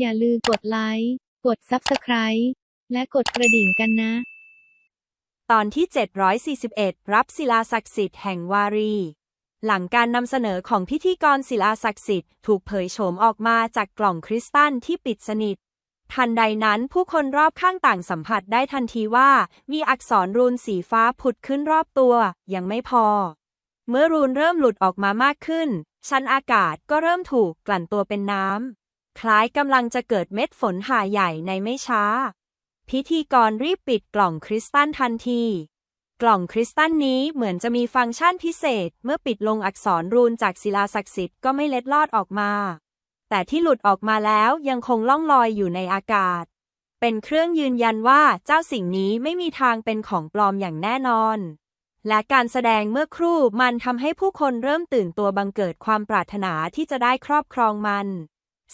อย่าลืมกดไลค์ กด Subscribe และกดกระดิ่งกันนะ ตอนที่ 741 รับศิลาศักดิ์สิทธิ์แห่งวารี หลังการนำเสนอของพิธีกรศิลาศักดิ์สิทธิ์ถูกเผยโฉมออกมาจากกล่องคริสตัลที่ปิดสนิท ทันใดนั้นผู้คนรอบข้างต่างสัมผัสได้ทันทีว่า มีอักษรรูนสีฟ้าผุดขึ้นรอบตัว ยังไม่พอ เมื่อรูนเริ่มหลุดออกมามากขึ้น ชั้นอากาศก็เริ่มถูกกลั่นตัวเป็นน้ำ คล้ายกำลังจะเกิดเม็ดฝนหาใหญ่ในไม่ช้า พิธีกรรีบปิดกล่องคริสตัลทันที กล่องคริสตัลนี้เหมือนจะมีฟังก์ชันพิเศษ เมื่อปิดลงอักษรรูนจากศิลาศักดิ์สิทธิ์ก็ไม่เล็ดลอดออกมา แต่ที่หลุดออกมาแล้วยังคงล่องลอยอยู่ในอากาศ เป็นเครื่องยืนยันว่าเจ้าสิ่งนี้ไม่มีทางเป็นของปลอมอย่างแน่นอนและการแสดงเมื่อครู่มันทำให้ผู้คนเริ่มตื่นตัวบังเกิดความปรารถนาที่จะได้ครอบครองมัน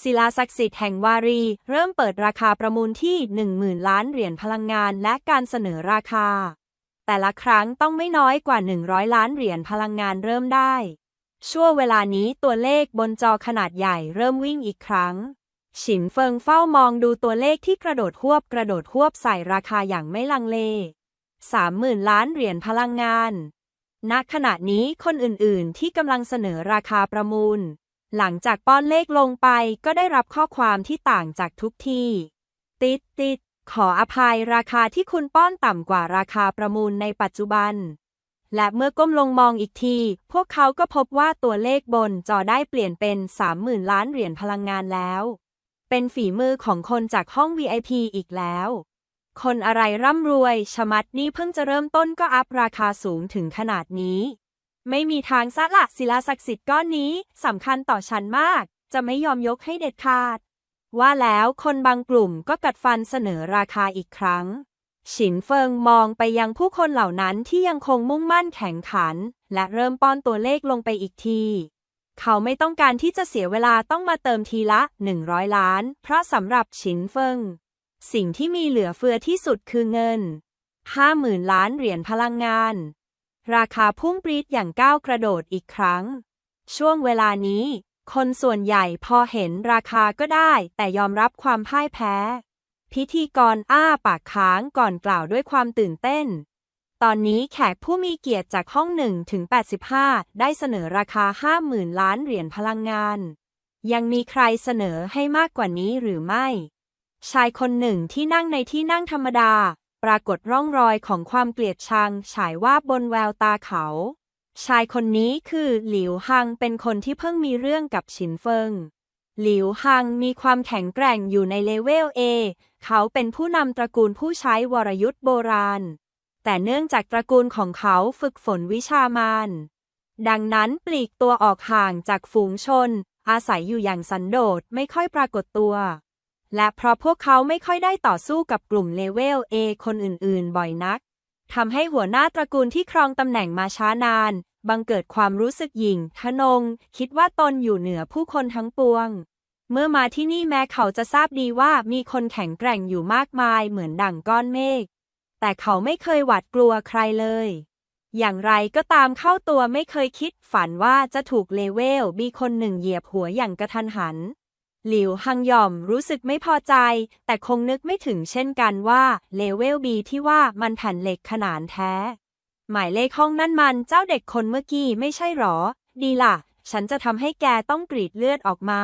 ศิลาศักดิ์สิทธิ์แห่งวารี เริ่มเปิดราคาประมูลที่ 10,000 ล้านเหรียญพลังงานและการเสนอราคา แต่ละครั้งต้องไม่น้อยกว่า 100 ล้านเหรียญพลังงานเริ่มได้ช่วงเวลานี้ตัวเลขบนจอขนาดใหญ่เริ่มวิ่งอีกครั้ง ฉินเฟิงเฝ้ามองดูตัวเลขที่กระโดดหวบกระโดดหวบใส่ราคาอย่างไม่ลังเล30,000ล้านเหรียญพลังงาน ณ ขณะนี้คนอื่น ๆ ที่กำลังเสนอราคาประมูล หลังจากป้อนเลขลงไปก็ได้รับข้อความที่ต่างจากทุกที่ ติดติดขออภัยราคาที่คุณป้อนต่ำกว่าราคาประมูลในปัจจุบัน และเมื่อก้มลงมองอีกที พวกเขาก็พบว่าตัวเลขบนจอได้เปลี่ยนเป็น 30,000 ล้านเหรียญพลังงานแล้ว เป็นฝีมือของคนจากห้อง VIP อีกแล้ว คนอะไรร่ำรวยชะมัดนี่เพิ่งจะเริ่มต้นก็อัพราคาสูงถึงขนาดนี้ ไม่มีทางซะละศิลาศักดิ์สิทธิ์ก้อนนี้สำคัญต่อฉันมาก จะไม่ยอมยกให้เด็ดขาด ว่าแล้วคนบางกลุ่มก็กัดฟันเสนอราคาอีกครั้ง ฉินเฟิงมองไปยังผู้คนเหล่านั้นที่ยังคงมุ่งมั่นแข่งขัน และเริ่มป้อนตัวเลขลงไปอีกที เขาไม่ต้องการที่จะเสียเวลาต้องมาเติมทีละ 100 ล้าน เพราะสำหรับฉินเฟิง สิ่งที่มีเหลือเฟือที่สุดคือเงิน 50,000 ล้านเหรียญพลังงาน ราคาพุ่งปรี๊ดอย่างก้าวกระโดดอีกครั้ง ช่วงเวลานี้ คนส่วนใหญ่พอเห็นราคาก็ได้ แต่ยอมรับความพ่ายแพ้ พิธีกรอ้าปากค้างก่อนกล่าวด้วยความตื่นเต้น ตอนนี้แขกผู้มีเกียรติจากห้อง1ถึง 85 ได้เสนอราคา 50,000 ล้านเหรียญพลังงาน ยังมีใครเสนอให้มากกว่านี้หรือไม่ ชายคนหนึ่งที่นั่งในที่นั่งธรรมดา ปรากฏร่องรอยของความเกลียดชัง ฉายว่าบบนแววตาเขา ชายคนนี้คือหลิวฮังเป็นคนที่เพิ่งมีเรื่องกับฉินเฟิง หลิวฮังมีความแข็งแกร่งอยู่ในเลเวล A เขาเป็นผู้นำตระกูลผู้ใช้วรยุทธ์โบราณ แต่เนื่องจากตระกูลของเขาฝึกฝนวิชามานดังนั้นปลีกตัวออกห่างจากฝูงชน อาศัยอยู่อย่างสันโดษไม่ค่อยปรากฏตัว และเพราะพวกเขาไม่ค่อยได้ต่อสู้กับกลุ่มเลเวล A คนอื่นๆ บ่อยนักทำให้หัวหน้าตระกูลที่ครองตำแหน่งมาช้านาน บังเกิดความรู้สึกหยิ่งทะนง คิดว่าตนอยู่เหนือผู้คนทั้งปวง เมื่อมาที่นี่แม้เขาจะทราบดีว่ามีคนแข็งแกร่งอยู่มากมายเหมือนดั่งก้อนเมฆ แต่เขาไม่เคยหวาดกลัวใครเลย อย่างไรก็ตามเข้าตัวไม่เคยคิดฝันว่าจะถูกเลเวลบีคนหนึ่งเหยียบหัวอย่างกระทันหัน หลิวฮังยอมรู้สึกไม่พอใจ แต่คงนึกไม่ถึงเช่นกันว่าเลเวลบีที่ว่ามันแผ่นเหล็กขนานแท้ หมายเลขห้องนั่นมันเจ้าเด็กคนเมื่อกี้ไม่ใช่หรอ ดีล่ะ ฉันจะทำให้แกต้องกรีดเลือดออกมา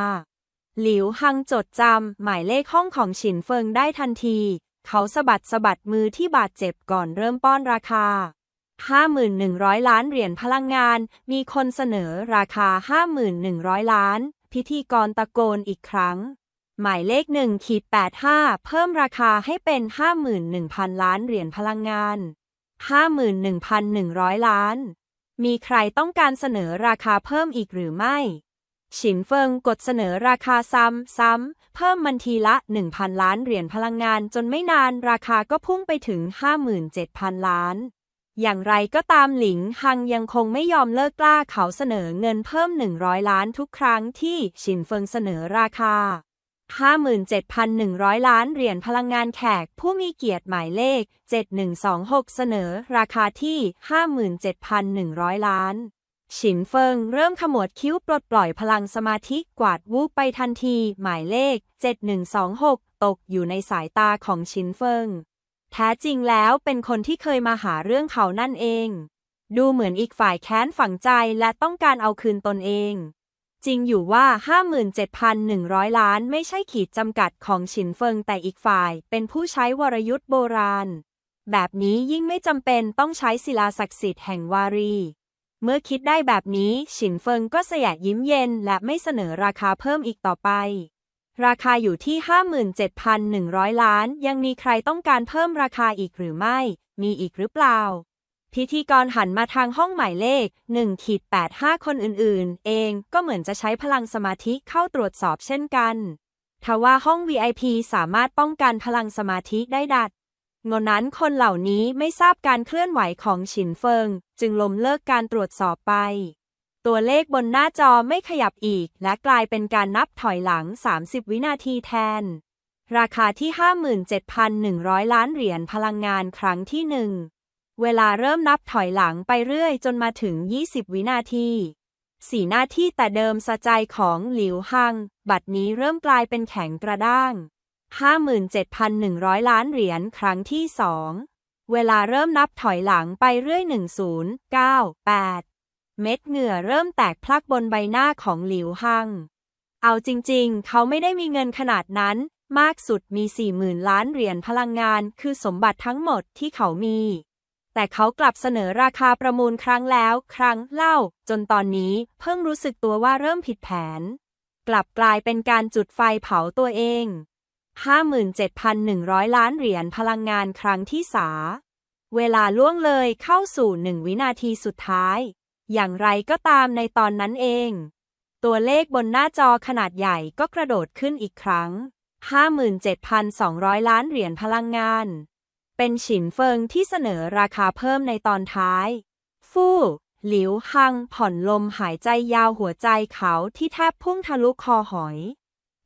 หลิวฮังจดจำหมายเลขห้องของฉินเฟิงได้ทันที เขาสะบัดสะบัดมือที่บาดเจ็บก่อนเริ่มป้อนราคา 5,100 ล้านเหรียญพลังงาน มีคนเสนอราคา 5,100 ล้าน พิธีกรตะโกนอีกครั้ง หมายเลข1ขีด85 เพิ่มราคาให้เป็น 51,000 ล้านเหรียญพลังงาน 51,100 ล้าน มีใครต้องการเสนอราคาเพิ่มอีกหรือไม่ ฉินเฟิงกดเสนอราคาซ้ำซ้ำเพิ่มมันทีละ 1,000 ล้านเหรียญพลังงานจนไม่นานราคาก็พุ่งไปถึง 57,000 ล้าน อย่างไรก็ตามหลิงฮังยังคงไม่ยอมเลิกกล้าเขาเสนอเงินเพิ่ม 100 ล้านทุกครั้งที่ฉินเฟิงเสนอราคา 57,100 ล้านเหรียญพลังงานแขกผู้มีเกียรติหมายเลข 7126 เสนอราคาที่ 57,100 ล้าน ฉินเฟิงเริ่มขมวดคิ้วปลดปล่อยพลังสมาธิกวาดวูบไปทันที หมายเลข 7126 ตกอยู่ในสายตาของฉินเฟิง แท้จริงแล้วเป็นคนที่เคยมาหาเรื่องเขานั่นเอง ดูเหมือนอีกฝ่ายแค้นฝังใจและต้องการเอาคืนตนเอง จริงอยู่ว่า 57,100 ล้านไม่ใช่ขีดจำกัดของฉินเฟิงแต่อีกฝ่ายเป็นผู้ใช้วรยุทธ์โบราณ แบบนี้ยิ่งไม่จำเป็นต้องใช้ศิลาศักดิ์สิทธิ์แห่งวารี เมื่อคิดได้แบบนี้ฉินเฟิงก็เสยะยิ้มเย็นและไม่เสนอราคาเพิ่มอีกต่อไป ราคาอยู่ที่ 57,100 ล้าน ยังมีใครต้องการเพิ่มราคาอีกหรือไม่ มีอีกหรือเปล่า พิธีกรหันมาทางห้องหมายเลข1ขีด85 คนอื่นๆ เองก็เหมือนจะใช้พลังสมาธิเข้าตรวจสอบเช่นกัน ทว่าห้อง VIP สามารถป้องกันพลังสมาธิได้ดัดงนั้นคนเหล่านี้ไม่ทราบการเคลื่อนไหวของฉินเฟิง จึงล้มเลิกการตรวจสอบไป ตัวเลขบนหน้าจอไม่ขยับอีก และกลายเป็นการนับถอยหลัง 30 วินาทีแทน ราคาที่ 57,100 ล้านเหรียญพลังงานครั้งที่หนึ่งเวลาเริ่มนับถอยหลังไปเรื่อยจนมาถึง 20 วินาทีสีหน้าที่แต่เดิมสะใจของหลิวฮัง บัดนี้เริ่มกลายเป็นแข็งกระด้าง 57,100 ล้านเหรียญครั้งที่สอง เวลาเริ่มนับถอยหลังไปเรื่อย 10 9 8 เม็ดเหงื่อเริ่มแตกพลักบนใบหน้าของหลิวฮัง เอาจริงๆ เขาไม่ได้มีเงินขนาดนั้น มากสุดมี40,000ล้านเหรียญพลังงาน คือสมบัติทั้งหมดที่เขามี แต่เขากลับเสนอราคาประมูลครั้งแล้ว ครั้งเล่า จนตอนนี้เพิ่งรู้สึกตัวว่าเริ่มผิดแผน กลับกลายเป็นการจุดไฟเผาตัวเอง 57,100 ล้านเหรียญพลังงานครั้งที่สา เวลาล่วงเลยเข้าสู่หนึ่งวินาทีสุดท้าย อย่างไรก็ตามในตอนนั้นเอง ตัวเลขบนหน้าจอขนาดใหญ่ก็กระโดดขึ้นอีกครั้ง 57,200 ล้านเหรียญพลังงาน เป็นฉินเฟิงที่เสนอราคาเพิ่มในตอนท้าย ฟู่ หลิวฮังผ่อนลมหายใจยาวหัวใจเขาที่แทบพุ่งทะลุคอหอย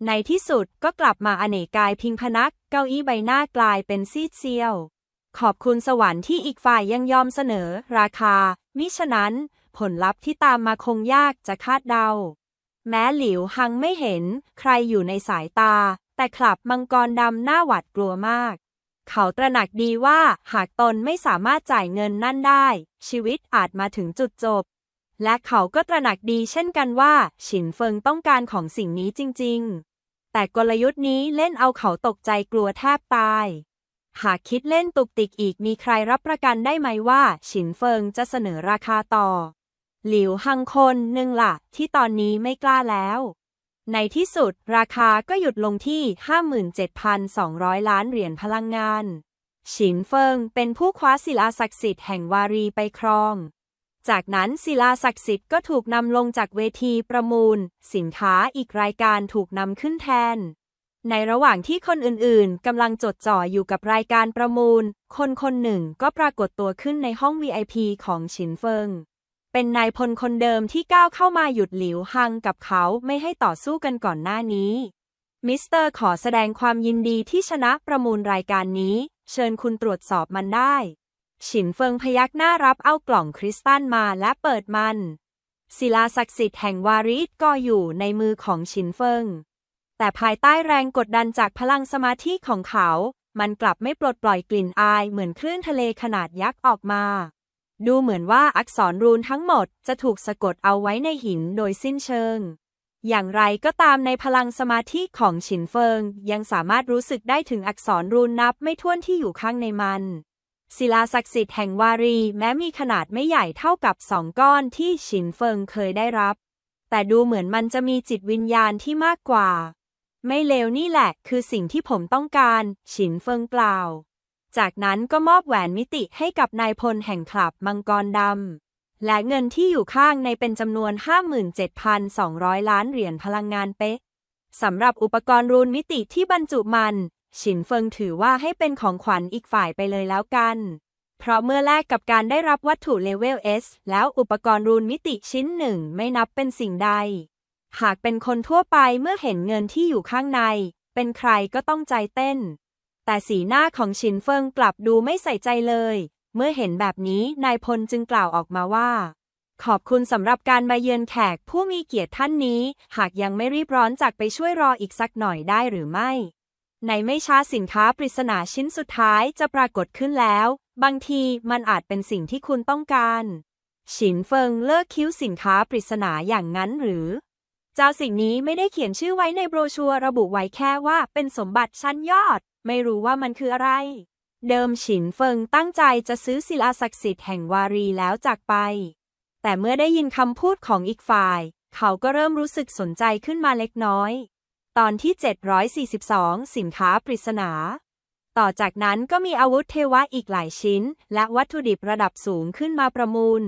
ในที่สุดก็กลับมาอเนกกายพิงพนัก เก้าอี้ใบหน้ากลายเป็นซีดเซียว ขอบคุณสวรรค์ที่อีกฝ่ายยังยอมเสนอราคา มิฉะนั้น ผลลัพธ์ที่ตามมาคงยากจะคาดเดา แม้หลิวฮังไม่เห็นใครอยู่ในสายตา แต่คลับมังกรดำหน้าหวาดกลัวมาก เขาตระหนักดีว่าหากตนไม่สามารถจ่ายเงินนั่นได้ ชีวิตอาจมาถึงจุดจบ และเขาก็ตระหนักดีเช่นกันว่า ฉินเฟิงต้องการของสิ่งนี้จริง ๆ แต่กลยุทธ์นี้เล่นเอาเขาตกใจกลัวแทบตายหากคิดเล่นตุกติกอีกมีใครรับประกันได้ไหมว่า ฉินเฟิงจะเสนอราคาต่อ หลิวฮังคนหนึ่งล่ะที่ตอนนี้ไม่กล้าแล้ว ในที่สุดราคาก็หยุดลงที่ 57,200 ล้านเหรียญพลังงาน ฉินเฟิงเป็นผู้คว้าศิลาศักดิ์สิทธิ์แห่งวารีไปครอง จากนั้นศิลาศักดิ์สิทธิ์ก็ถูกนำลงจากเวทีประมูล สินค้าอีกรายการถูกนำขึ้นแทนในระหว่างที่คนอื่นๆ กำลังจดจ่ออยู่กับรายการประมูล คนคนหนึ่งก็ปรากฏตัวขึ้นในห้อง VIP ของฉินเฟิง เป็นนายพลคนเดิมที่ก้าวเข้ามาหยุดหลิวฮังกับเขาไม่ให้ต่อสู้กันก่อนหน้านี้ มิสเตอร์ขอแสดงความยินดีที่ชนะประมูลรายการนี้ เชิญคุณตรวจสอบมันได้ ฉินเฟิงพยักหน้ารับเอากล่องคริสตัลมาและเปิดมัน ศิลาศักดิ์สิทธิ์แห่งวาริสก็อยู่ในมือของฉินเฟิง แต่ภายใต้แรงกดดันจากพลังสมาธิของเขา มันกลับไม่ปลดปล่อยกลิ่นอายเหมือนคลื่นทะเลขนาดยักษ์ออกมา ดูเหมือนว่าอักษรรูนทั้งหมดจะถูกสะกดเอาไว้ในหินโดยสิ้นเชิง อย่างไรก็ตามในพลังสมาธิของฉินเฟิง ยังสามารถรู้สึกได้ถึงอักษรรูนนับไม่ถ้วนที่อยู่ข้างในมัน ศิลาศักดิ์สิทธิ์แห่งวารี แม้มีขนาดไม่ใหญ่เท่ากับสองก้อนที่ฉินเฟิงเคยได้รับ แต่ดูเหมือนมันจะมีจิตวิญญาณที่มากกว่า ไม่เลวนี่แหละ คือสิ่งที่ผมต้องการ ฉินเฟิงกล่าว จากนั้นก็มอบแหวนมิติให้กับนายพลแห่งคลับมังกรดำ และเงินที่อยู่ข้างในเป็นจำนวน 57,200 ล้านเหรียญพลังงานเป๊ะสำหรับอุปกรณ์รูนมิติที่บรรจุมัน ฉินเฟิงถือว่าให้เป็นของขวัญอีกฝ่ายไปเลยแล้วกัน เพราะเมื่อแลกกับการได้รับวัตถุเลเวล S แล้วอุปกรณ์รูนมิติชิ้นหนึ่งไม่นับเป็นสิ่งใด หากเป็นคนทั่วไปเมื่อเห็นเงินที่อยู่ข้างใน เป็นใครก็ต้องใจเต้น แต่สีหน้าของฉินเฟิงกลับดูไม่ใส่ใจเลย เมื่อเห็นแบบนี้นายพลจึงกล่าวออกมาว่า ขอบคุณสำหรับการมาเยือนแขกผู้มีเกียรติท่านนี้ หากยังไม่รีบร้อนจากไปช่วยรออีกสักหน่อยได้หรือไม่ในไม่ช้าสินค้าปริศนาชิ้นสุดท้ายจะปรากฏขึ้นแล้ว บางทีมันอาจเป็นสิ่งที่คุณต้องการ ฉินเฟิงเลิกคิ้วสินค้าปริศนาอย่างนั้นหรือ เจ้าสิ่งนี้ไม่ได้เขียนชื่อไว้ในโบรชัวร์ระบุไว้แค่ว่าเป็นสมบัติชั้นยอด ไม่รู้ว่ามันคืออะไร เดิมฉินเฟิงตั้งใจจะซื้อศิลาศักดิ์สิทธิ์แห่งวารีแล้วจากไป แต่เมื่อได้ยินคำพูดของอีกฝ่าย เขาก็เริ่มรู้สึกสนใจขึ้นมาเล็กน้อย ตอนที่ 742 สินค้าปริศนา ต่อจากนั้นก็มีอาวุธเทวะอีกหลายชิ้น และวัตถุดิบระดับสูงขึ้นมาประมูล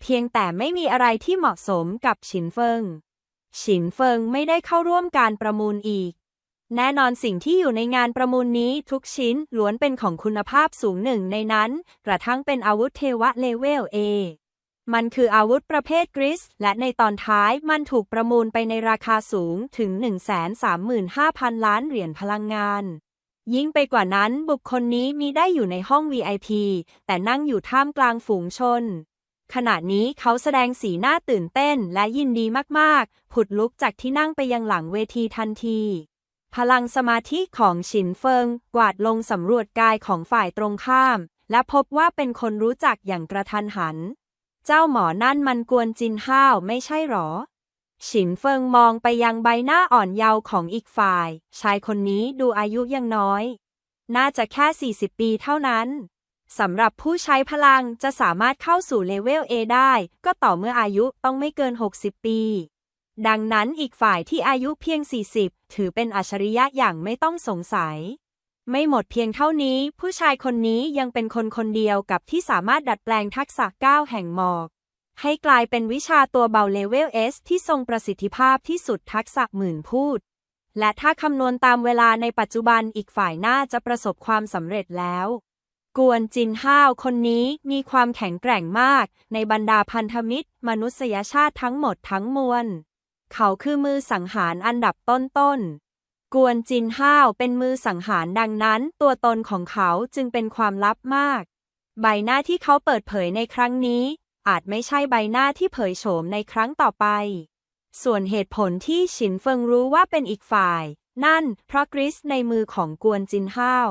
เพียงแต่ไม่มีอะไรที่เหมาะสมกับฉินเฟิงฉินเฟิงไม่ได้เข้าร่วมการประมูลอีก แน่นอนสิ่งที่อยู่ในงานประมูลนี้ทุกชิ้นล้วนเป็นของคุณภาพสูงหนึ่งในนั้น กระทั่งเป็นอาวุธเทวะเลเวล A มันคืออาวุธประเภทกริส และในตอนท้ายมันถูกประมูลไปในราคาสูงถึง 135,000 ล้านเหรียญพลังงาน ยิ่งไปกว่านั้นบุคคลนี้มีได้อยู่ในห้อง VIP แต่นั่งอยู่ท่ามกลางฝูงชน ขณะนี้เขาแสดงสีหน้าตื่นเต้นและยินดีมากๆ ผุดลุกจากที่นั่งไปยังหลังเวทีทันที พลังสมาธิของฉินเฟิงกวาดลงสำรวจกายของฝ่ายตรงข้าม และพบว่าเป็นคนรู้จักอย่างกระทันหัน เจ้าหมอนั่นมันกวนจินห้าวไม่ใช่หรอ ฉินเฟิงมองไปยังใบหน้าอ่อนเยาว์ของอีกฝ่าย ชายคนนี้ดูอายุยังน้อย น่าจะแค่ 40 ปีเท่านั้นสำหรับผู้ใช้พลังจะสามารถเข้าสู่เลเวล A ได้ ก็ต่อเมื่ออายุต้องไม่เกิน 60 ปี ดังนั้นอีกฝ่ายที่อายุเพียง 40 ถือเป็นอัจฉริยะอย่างไม่ต้องสงสัย ไม่หมดเพียงเท่านี้ ผู้ชายคนนี้ยังเป็นคนคนเดียวกับที่สามารถดัดแปลงทักษะก้าวแห่งหมอก ให้กลายเป็นวิชาตัวเบาเลเวล S ที่ทรงประสิทธิภาพที่สุดทักษะหมื่นพูด และถ้าคำนวณตามเวลาในปัจจุบันอีกฝ่ายน่าจะประสบความสำเร็จแล้วกวนจินห้าวคนนี้มีความแข็งแกร่งมากในบรรดาพันธมิตร มนุษยชาติทั้งหมดทั้งมวล เขาคือมือสังหารอันดับต้นๆ กวนจินห้าวเป็นมือสังหารดังนั้น ตัวตนของเขาจึงเป็นความลับมาก ใบหน้าที่เขาเปิดเผยในครั้งนี้ อาจไม่ใช่ใบหน้าที่เผยโฉมในครั้งต่อไป ส่วนเหตุผลที่ฉินเฟิงรู้ว่าเป็นอีกฝ่าย นั่นเพราะกริสในมือของกวนจินห้าว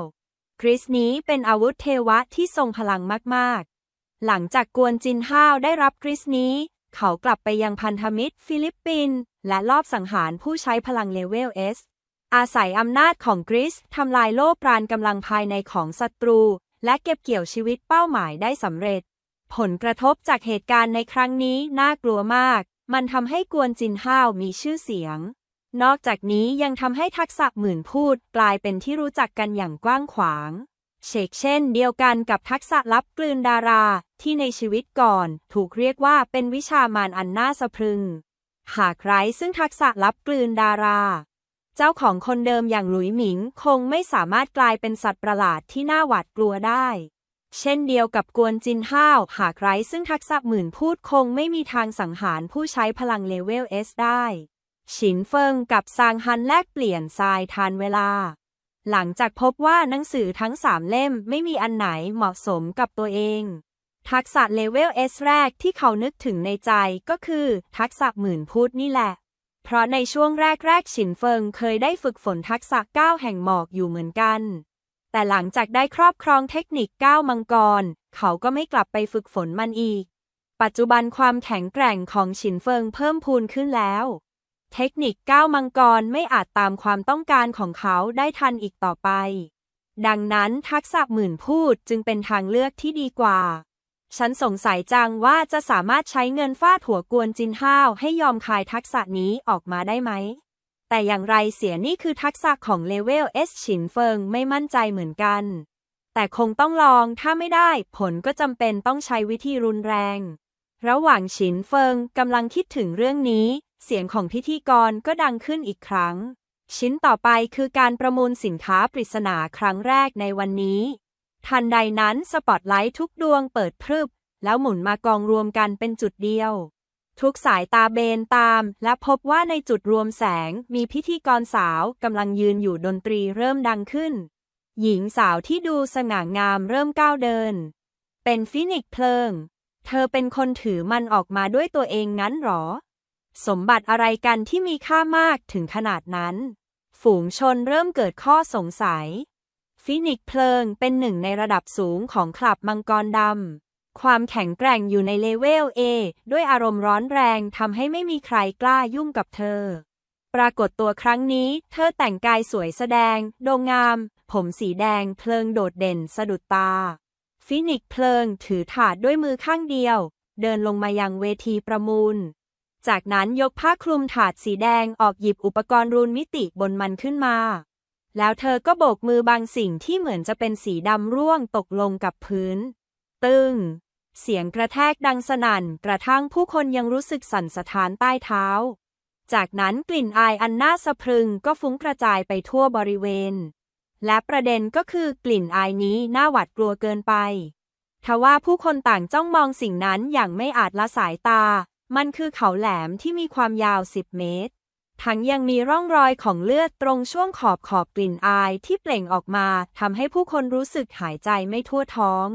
กริสนี้เป็นอาวุธเทวะที่ทรงพลังมากๆ หลังจากกวนจินห้าวได้รับกริสนี้ เขากลับไปยังพันธมิตรฟิลิปปินส์ และลอบสังหารผู้ใช้พลังเลเวล S อาศัยอำนาจของกริสทำลายโล่ปราณกำลังภายในของศัตรู และเก็บเกี่ยวชีวิตเป้าหมายได้สำเร็จ ผลกระทบจากเหตุการณ์ในครั้งนี้น่ากลัวมาก มันทำให้กวนจินห้าวมีชื่อเสียง นอกจากนี้ยังทำให้ทักษะหมื่นพูดกลายเป็นที่รู้จักกันอย่างกว้างขวางเชกเช่นเดียวกันกับทักษะลับกลืนดารา ที่ในชีวิตก่อนถูกเรียกว่าเป็นวิชามารอันน่าสะพรึง หากไร้ซึ่งทักษะลับกลืนดารา เจ้าของคนเดิมอย่างหลุยหมิงคงไม่สามารถกลายเป็นสัตว์ประหลาดที่น่าหวาดกลัวได้ เช่นเดียวกับกวนจินห้าว หากไร้ซึ่งทักษะหมื่นพูดคงไม่มีทางสังหารผู้ใช้พลังเลเวล S ได้ ฉินเฟิงกับซางฮันแลกเปลี่ยนทรายทานเวลา หลังจากพบว่าหนังสือทั้งสามเล่มไม่มีอันไหนเหมาะสมกับตัวเอง ทักษะเลเวล S แรกที่เขานึกถึงในใจก็คือ ทักษะหมื่นพูดนี่แหละ เพราะในช่วงแรกๆฉินเฟิงเคยได้ฝึกฝนทักษะก้าวแห่งหมอกอยู่เหมือนกัน แต่หลังจากได้ครอบครองเทคนิคก้าวมังกร เขาก็ไม่กลับไปฝึกฝนมันอีก ปัจจุบันความแข็งแกร่งของฉินเฟิงเพิ่มพูนขึ้นแล้ว เทคนิคก้าวมังกรไม่อาจตามความต้องการของเขาได้ทันอีกต่อไป ดังนั้นทักษะหมื่นพูดจึงเป็นทางเลือกที่ดีกว่า ฉันสงสัยจังว่าจะสามารถใช้เงินฟาดหัวกวนจินห้าว ให้ยอมคายทักษะนี้ออกมาได้ไหม แต่อย่างไรเสียนี่คือทักษะของเลเวล S ฉินเฟิงไม่มั่นใจเหมือนกัน แต่คงต้องลองถ้าไม่ได้ผลก็จำเป็นต้องใช้วิธีรุนแรง ระหว่างฉินเฟิงกำลังคิดถึงเรื่องนี้ เสียงของพิธีกรก็ดังขึ้นอีกครั้ง ชิ้นต่อไปคือการประมูลสินค้าปริศนาครั้งแรกในวันนี้ ทันใดนั้นสปอตไลท์ทุกดวงเปิดพรึบ แล้วหมุนมากองรวมกันเป็นจุดเดียว ทุกสายตาเบนตาม และพบว่าในจุดรวมแสงมีพิธีกรสาวกำลังยืนอยู่ดนตรีเริ่มดังขึ้น หญิงสาวที่ดูสง่างามเริ่มก้าวเดิน เป็นฟินิกเพลิง เธอเป็นคนถือมันออกมาด้วยตัวเองงั้นหรอ สมบัติอะไรกันที่มีค่ามากถึงขนาดนั้น ฝูงชนเริ่มเกิดข้อสงสัย ฟินิกเพลิงเป็นหนึ่งในระดับสูงของคลับมังกรดำ ความแข็งแกร่งอยู่ในเลเวล A ด้วยอารมณ์ร้อนแรงทำให้ไม่มีใครกล้ายุ่งกับเธอ ปรากฏตัวครั้งนี้ เธอแต่งกายสวยแสดง โดงงาม ผมสีแดงเพลิงโดดเด่นสะดุดตา ฟินิกเพลิงถือถาดด้วยมือข้างเดียว เดินลงมายังเวทีประมูล จากนั้นยกผ้าคลุมถาดสีแดงออกหยิบอุปกรณ์รูนมิติบนมันขึ้นมา แล้วเธอก็โบกมือบางสิ่งที่เหมือนจะเป็นสีดำร่วงตกลงกับพื้น ตึง เสียงกระแทกดังสนั่น กระทั่งผู้คนยังรู้สึกสั่นสะท้านใต้เท้า จากนั้นกลิ่นอายอันน่าสะพรึงก็ฟุ้งกระจายไปทั่วบริเวณ และประเด็นก็คือกลิ่นอายนี้น่าหวาดกลัวเกินไป ทว่าผู้คนต่างจ้องมองสิ่งนั้นอย่างไม่อาจละสายตา มันคือเขาแหลมที่มีความยาว10เมตร ทั้งยังมีร่องรอยของเลือดตรงช่วงขอบขอบกลิ่นอายที่เปล่งออกมาทำให้ผู้คนรู้สึกหายใจไม่ทั่วท้อง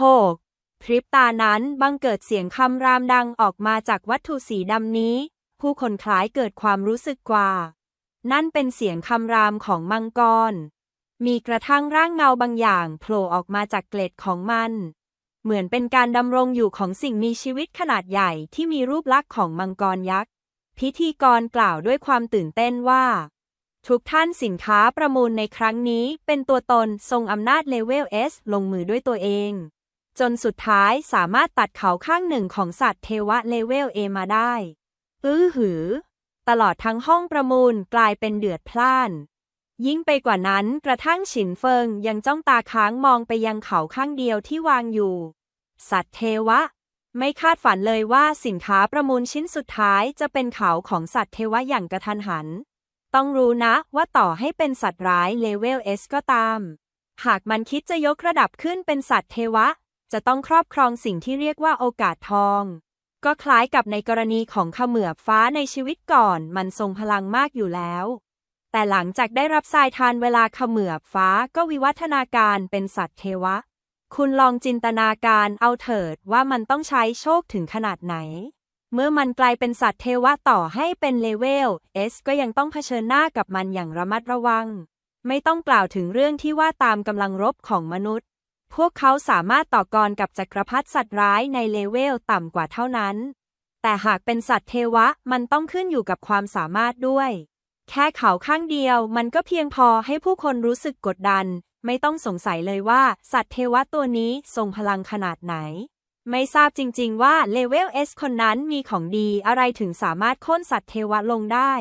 หกพริบตานั้นบังเกิดเสียงคำรามดังออกมาจากวัตถุสีดำนี้ ผู้คนคล้ายเกิดความรู้สึกกว่า นั่นเป็นเสียงคำรามของมังกร มีกระทั่งร่างเงาบางอย่างโผล่ออกมาจากเกล็ดของมัน เหมือนเป็นการดำรงอยู่ของสิ่งมีชีวิตขนาดใหญ่ที่มีรูปลักษณ์ของมังกรยักษ์ พิธีกรกล่าวด้วยความตื่นเต้นว่า ทุกท่านสินค้าประมูลในครั้งนี้เป็นตัวตนทรงอำนาจเลเวล S ลงมือด้วยตัวเอง จนสุดท้ายสามารถตัดเขาข้างหนึ่งของสัตว์เทวะเลเวล A มาได้ อื้อหือ ตลอดทั้งห้องประมูลกลายเป็นเดือดพล่าน ยิ่งไปกว่านั้นกระทั่งฉินเฟิงยังจ้องตาค้างมองไปยังเขาข้างเดียวที่วางอยู่ สัตว์เทวะ ไม่คาดฝันเลยว่าสินค้าประมูลชิ้นสุดท้ายจะเป็นเขาของสัตว์เทวะอย่างกระทันหัน ต้องรู้นะว่าต่อให้เป็นสัตว์ร้ายเลเวล S ก็ตาม หากมันคิดจะยกระดับขึ้นเป็นสัตว์เทวะ จะต้องครอบครองสิ่งที่เรียกว่าโอกาสทอง ก็คล้ายกับในกรณีของขมือบฟ้าในชีวิตก่อน มันทรงพลังมากอยู่แล้ว แต่หลังจากได้รับทรายทานเวลาขมือบฟ้าก็วิวัฒนาการเป็นสัตว์เทวะ คุณลองจินตนาการเอาเถิดว่ามันต้องใช้โชคถึงขนาดไหน เมื่อมันกลายเป็นสัตว์เทวะต่อให้เป็นเลเวล S ก็ยังต้องเผชิญหน้ากับมันอย่างระมัดระวัง ไม่ต้องกล่าวถึงเรื่องที่ว่าตามกำลังรบของมนุษย์ พวกเขาสามารถต่อกรกับจักรพรรดิสัตว์ร้ายในเลเวลต่ำกว่าเท่านั้น แต่หากเป็นสัตว์เทวะมันต้องขึ้นอยู่กับความสามารถด้วย แค่เขาข้างเดียวมันก็เพียงพอให้ผู้คนรู้สึกกดดัน ไม่ต้องสงสัยเลยว่า สัตว์เทวะตัวนี้ทรงพลังขนาดไหน ไม่ทราบจริง ๆ ว่าเลเวล S คนนั้นมีของดีอะไรถึงสามารถโค่นสัตว์เทวะลงได้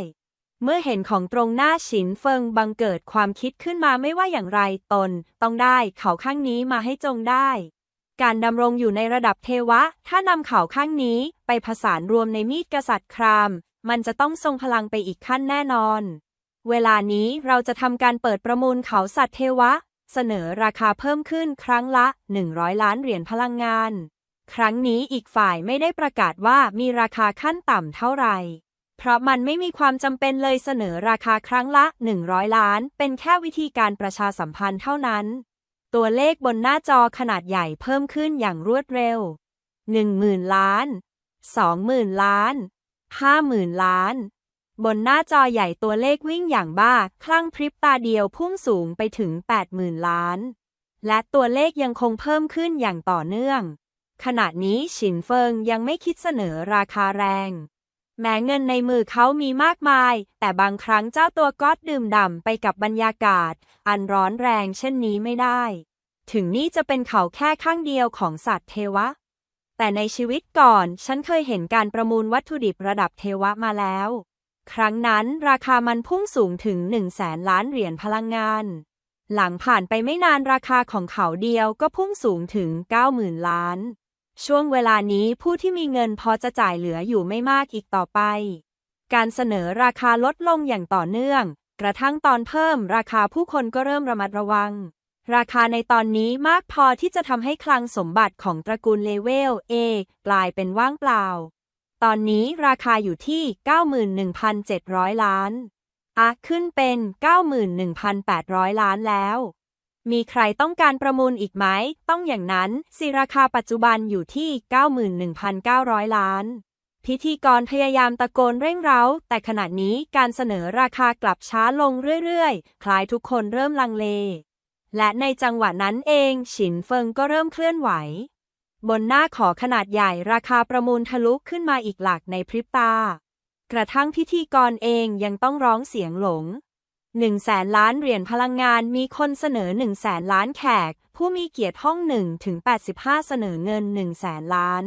เมื่อเห็นของตรงหน้าฉินเฟิงบังเกิดความคิดขึ้นมาไม่ว่าอย่างไรตน ต้องได้เขาข้างนี้มาให้จงได้ การดำรงอยู่ในระดับเทวะ ถ้านำเขาข้างนี้ไปผสานรวมในมีดกษัตริย์คราม มันจะต้องทรงพลังไปอีกขั้นแน่นอนเวลานี้เราจะทำการเปิดประมูลเขาสัตว์เทวะ เสนอราคาเพิ่มขึ้นครั้งละ 100 ล้านเหรียญพลังงาน ครั้งนี้อีกฝ่ายไม่ได้ประกาศว่ามีราคาขั้นต่ำเท่าไหร่ เพราะมันไม่มีความจำเป็นเลยเสนอราคาครั้งละ 100 ล้าน เป็นแค่วิธีการประชาสัมพันธ์เท่านั้น ตัวเลขบนหน้าจอขนาดใหญ่เพิ่มขึ้นอย่างรวดเร็ว 10,000 ล้าน 20,000 ล้าน 50,000 ล้าน บนหน้าจอใหญ่ตัวเลขวิ่งอย่างบ้า คลั่งพริบตาเดียวพุ่งสูงไปถึง 80,000 ล้าน และตัวเลขยังคงเพิ่มขึ้นอย่างต่อเนื่อง ขณะนี้ฉินเฟิงยังไม่คิดเสนอราคาแรง แม้เงินในมือเขามีมากมาย แต่บางครั้งเจ้าตัวก็ดื่มด่ำไปกับบรรยากาศ อันร้อนแรงเช่นนี้ไม่ได้ ถึงนี่จะเป็นเขาแค่ข้างเดียวของสัตว์เทวะ แต่ในชีวิตก่อนฉันเคยเห็นการประมูลวัตถุดิบระดับเทวะมาแล้ว ครั้งนั้นราคามันพุ่งสูงถึง 1 0 0 0 0แสนล้านเหรียญพลังงาน หลังผ่านไปไม่นานราคาของเขาเดียวก็พุ่งสูงถึง 90,000 ล้าน ช่วงเวลานี้ผู้ที่มีเงินพอจะจ่ายเหลืออยู่ไม่มากอีกต่อไป การเสนอราคาลดลงอย่างต่อเนื่อง กระทั่งตอนเพิ่มราคาผู้คนก็เริ่มระมัดระวัง ราคาในตอนนี้มากพอที่จะทำให้คลังสมบัติของตระกูลเลเวล A กลายเป็นว่างเปล่า ตอนนี้ราคาอยู่ที่ 91,700 ล้านอะขึ้นเป็น 91,800 ล้านแล้ว มีใครต้องการประมูลอีกไหม ต้องอย่างนั้นสิราคาปัจจุบันอยู่ที่ 91,900 ล้าน พิธีกรพยายามตะโกนเร่งเร้า แต่ขณะนี้การเสนอราคากลับช้าลงเรื่อยๆ คล้ายทุกคนเริ่มลังเล และในจังหวะนั้นเองฉินเฟิงก็เริ่มเคลื่อนไหว บนหน้าขอขนาดใหญ่ราคาประมูลทะลุขึ้นมาอีกหลักในพริบตา กระทั่งพิธีกรเองยังต้องร้องเสียงหลง1 0 0 0 0แสนล้านเหรียญพลังงานมีคนเสนอ1 0 0 0 0แสนล้านแขก ผู้มีเกียรติห้อง1ถึง85 เสนอเงิน1 0 0 0 0แสนล้าน